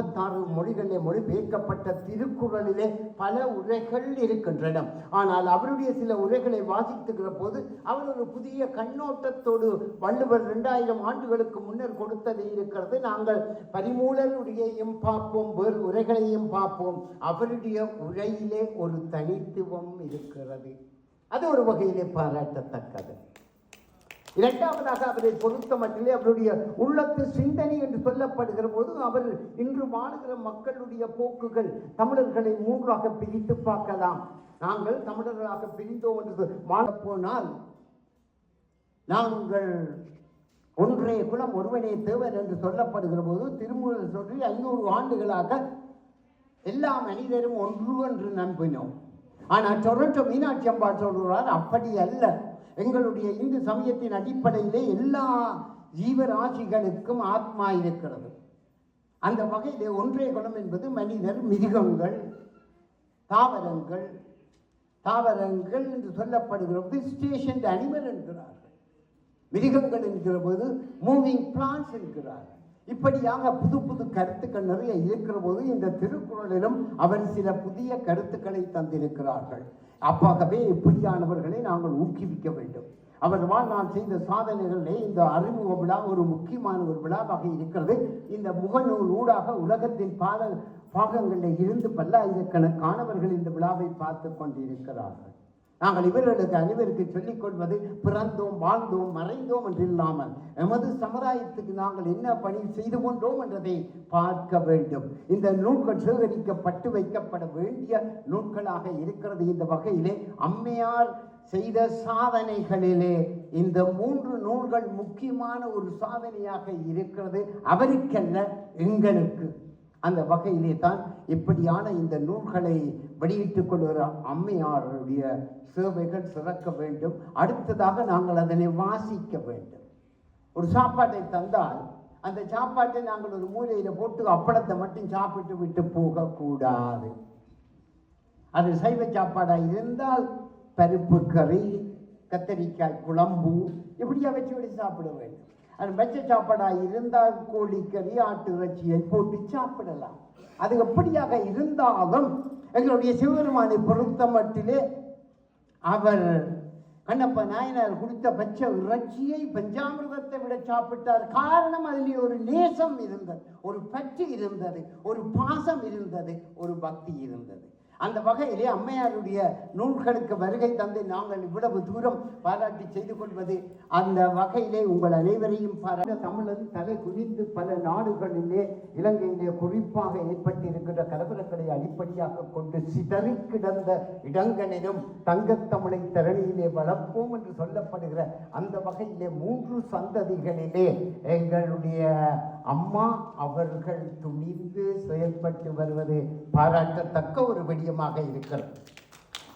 ஐம்பத்தாறு மொழிகளிலே மொழிபெயர்க்கப்பட்ட திருக்குறளிலே பல உரைகள் இருக்கின்றன. ஆனால் அவருடைய சில உரைகளை வாசித்துகிற போது அவர் ஒரு புதிய கண்ணோட்டத்தோடு வள்ளுவர் இரண்டாயிரம் ஆண்டுகளுக்கு முன்னர் கொடுத்தது இருக்கிறது நாங்கள் பரிமூலருடையையும் பார்ப்போம் வேறு உரைகளையும் பார்ப்போம். அவருடைய உரையிலே ஒரு தனித்துவம் இருக்கிறது. அது ஒரு வகையிலே பாராட்டத்தக்கது. இரண்டாவதாக அவரை பொறுத்த மட்டிலே அவருடைய உள்ளத்து சிந்தனை என்று சொல்லப்படுகிற போது அவர் இன்று வாழுகிற மக்களுடைய போக்குகள் தமிழர்களை மூன்றாக பிரித்து பார்க்கலாம். நாங்கள் தமிழர்களாக பிரிந்தோம் என்று வாழப் போனால் நாங்கள் ஒன்றே குலம் ஒருவனே தேவன் என்று சொல்லப்படுகிற போது திருமூலர் சொல்லி ஐநூறு ஆண்டுகளாக எல்லா மனிதரும் ஒன்று என்று நம்பினோம். ஆனால் டொரண்டோ மீனாட்சி அம்பாள் சொல்கிறார் அப்படி அல்ல. எங்களுடைய இந்து சமயத்தின் அடிப்படையிலே எல்லா ஜீவராசிகளுக்கும் ஆத்மா இருக்கிறது. அந்த வகையிலே ஒன்றே குணம் என்பது மனிதர் மிருகங்கள் தாவரங்கள் தாவரங்கள் என்று சொல்லப்படுகிறது ஸ்டேஷன் அனிமல் என்கிறார்கள். மிருகங்கள் என்கிற போது மூவிங் பிளான்ஸ் என்கிறார்கள். இப்படியாக புது புது கருத்துக்கள் நிறைய இருக்கிற போது இந்த திருக்குறளிலும் அவர் சில புதிய கருத்துக்களை தந்திருக்கிறார்கள். அப்பாகவே இப்படியானவர்களை நாங்கள் ஊக்குவிக்க வேண்டும். அவர் வாழ்நாள் செய்த சாதனைகளிலே இந்த அறிமுக விழா ஒரு முக்கியமான ஒரு விழாவாக இருக்கிறது. இந்த முகநூல் ஊடாக உலகத்தின் பாத பாகங்களில் இருந்து பல்லாயிரக்கணக்கானவர்கள் இந்த விழாவை பார்த்து கொண்டிருக்கிறார்கள். நாங்கள் இவர்களுக்கு அனைவருக்கு சொல்லிக் கொள்வது பிறந்தோம் வாழ்ந்தோம் மறைந்தோம் என்று இல்லாமல் எமது சமுதாயத்துக்கு நாங்கள் என்ன பணி செய்து கொண்டோம் என்றதை பார்க்க வேண்டும். இந்த நூல்கள் சேகரிக்கப்பட்டு வைக்கப்பட வேண்டிய நூல்களாக இருக்கிறது. இந்த வகையிலே அம்மையார் செய்த சாதனைகளிலே இந்த மூன்று நூல்கள் முக்கியமான ஒரு சாதனையாக இருக்கிறது. அவருக்கல்ல எங்களுக்கு. அந்த வகையிலே தான் இப்படியான இந்த நூல்களை வெளியிட்டுக் கொள்கிற அம்மையாருடைய சேவைகள் சிறக்க வேண்டும். அடுத்ததாக நாங்கள் அதனை வாசிக்க வேண்டும். ஒரு சாப்பாட்டை தந்தால் அந்த சாப்பாட்டை நாங்கள் ஒரு மூலையில் போட்டு அப்பளத்தை மட்டும் சாப்பிட்டு விட்டு போகக்கூடாது. அது சைவ சாப்பாடாக இருந்தால் பருப்பு கறி கத்தரிக்காய் குழம்பு இப்படியா வச்சு விட்டு சாப்பிட வேண்டும். அது வச்ச சாப்பாடாக இருந்தால் கோழிக்கறி ஆட்டு இறைச்சியை போட்டு சாப்பிடலாம். அது எப்படியாக இருந்தாலும் எங்களுடைய சிவபெருமானை பொறுத்த மட்டிலே அவர் கண்ணப்ப நாயனார் கொடுத்த பச்சை இறைச்சியை பஞ்சாமிரதத்தை விட சாப்பிட்டார். காரணம் அதிலே ஒரு நேசம் இருந்தது ஒரு பற்று இருந்தது ஒரு பாசம் இருந்தது ஒரு பக்தி இருந்தது. அந்த வகையிலே அம்மையாருடைய நூல்களுக்கு வருகை தந்து நாங்கள் இவ்வளவு தூரம் பாராட்டி செய்து கொள்வது அந்த வகையிலே உங்கள் அனைவரையும் பாராட்ட தமிழன் தலை குறித்து பல நாடுகளிலே இலங்கையிலே குறிப்பாக ஏற்பட்டிருக்கின்ற கலவரங்களை அடிப்படையாக கொண்டு சிதறி கிடந்த இடங்களிலும் தங்கத்தமிழை தரணியிலே வளர்ப்போம் என்று சொல்லப்படுகிற அந்த வகையிலே மூன்று சந்ததிகளிலே எங்களுடைய அம்மா அவர்கள் துணிந்து செயல்பட்டு வருவது பாராட்டத்தக்க ஒரு அதிகமாக இருக்கிறது.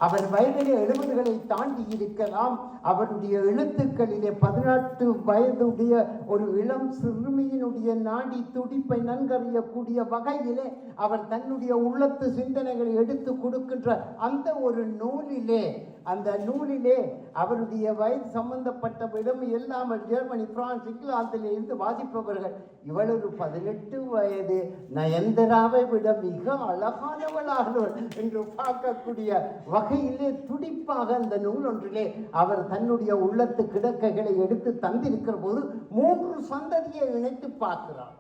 அவர் வயதிலே எழுபதுகளை தாண்டி இருக்கலாம். அவருடைய எழுத்துக்களிலே பதினெட்டு வயதுடைய ஒரு இளம் சிறுமியினுடைய நாடி துடிப்பை நன்கறியக்கூடிய வகையிலே அவர் தன்னுடைய உள்ளத்து சிந்தனைகளை எடுத்து கொடுக்கின்ற அந்த ஒரு நூலிலே அந்த நூலிலே அவருடைய வயது சம்பந்தப்பட்ட இடம் இல்லாமல் ஜெர்மனி பிரான்ஸ் இங்கிலாந்தில் இருந்து வாசிப்பவர்கள் இவளொரு பதினெட்டு வயது நயன்தராவை விட மிக அழகானவளானவள் என்று பார்க்கக்கூடிய வகையிலே துடிப்பாக அந்த நூல் ஒன்றிலே அவர் தன்னுடைய உள்ளத்து கிடக்கைகளை எடுத்து தந்திருக்கிற போது மூன்று சந்ததியை இணைத்து பார்க்கிறார்.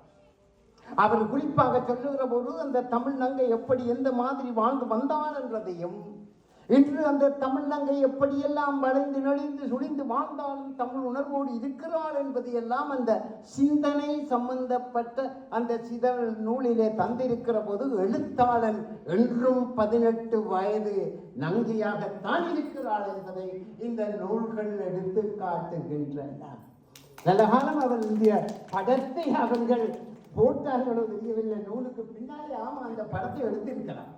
அவர் குறிப்பாக சொல்லுகிற போது அந்த தமிழ் நங்கை எப்படி எந்த மாதிரி வாழ்ந்து வந்தான் என்றதையும் இன்று அந்த தமிழ்நங்கை எப்படியெல்லாம் வளைந்து நெளிந்து சுழிந்து வாழ்ந்தாலும் தமிழ் உணர்வோடு இருக்கிறாள் என்பது எல்லாம் அந்த சிந்தனை சம்பந்தப்பட்ட அந்த சிதறல் நூலிலே தந்திருக்கிற போது எழுத்தாளன் என்றும் பதினெட்டு வயது நங்கையாகத்தான் இருக்கிறாள் என்பதை இந்த நூல்கள் எடுத்து காட்டுகின்றன. நல்ல காலம் அவர் இந்த படத்தை அவர்கள் போட்டார்களோ தெரியவில்லை. நூலுக்கு பின்னாலே ஆமா அந்த படத்தை எடுத்திருக்கிறான்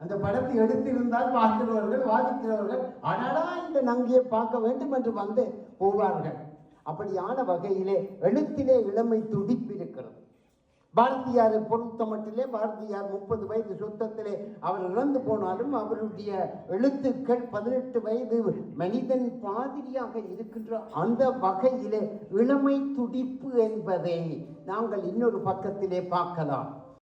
அந்த படத்தை எடுத்திருந்தால் பார்க்கிறவர்கள் வாதிக்கிறவர்கள் அடடா இந்த நங்கியை பார்க்க வேண்டும் என்று வந்து போவார்கள். அப்படியான வகையிலே எழுத்திலே இளமை துடிப்பிருக்கிறது. பாரதியாரை பொறுத்த மட்டிலே பாரதியார் முப்பது வயது சுத்தத்திலே அவர் இறந்து போனாலும் அவருடைய எழுத்துக்கள் பதினெட்டு வயது மனிதன் பாதிரியாக இருக்கின்ற அந்த வகையிலே இளமை துடிப்பு என்பதை நாங்கள் இன்னொரு பக்கத்திலே பார்க்கலாம்.